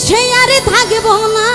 এই দেশে আরে থাকব না।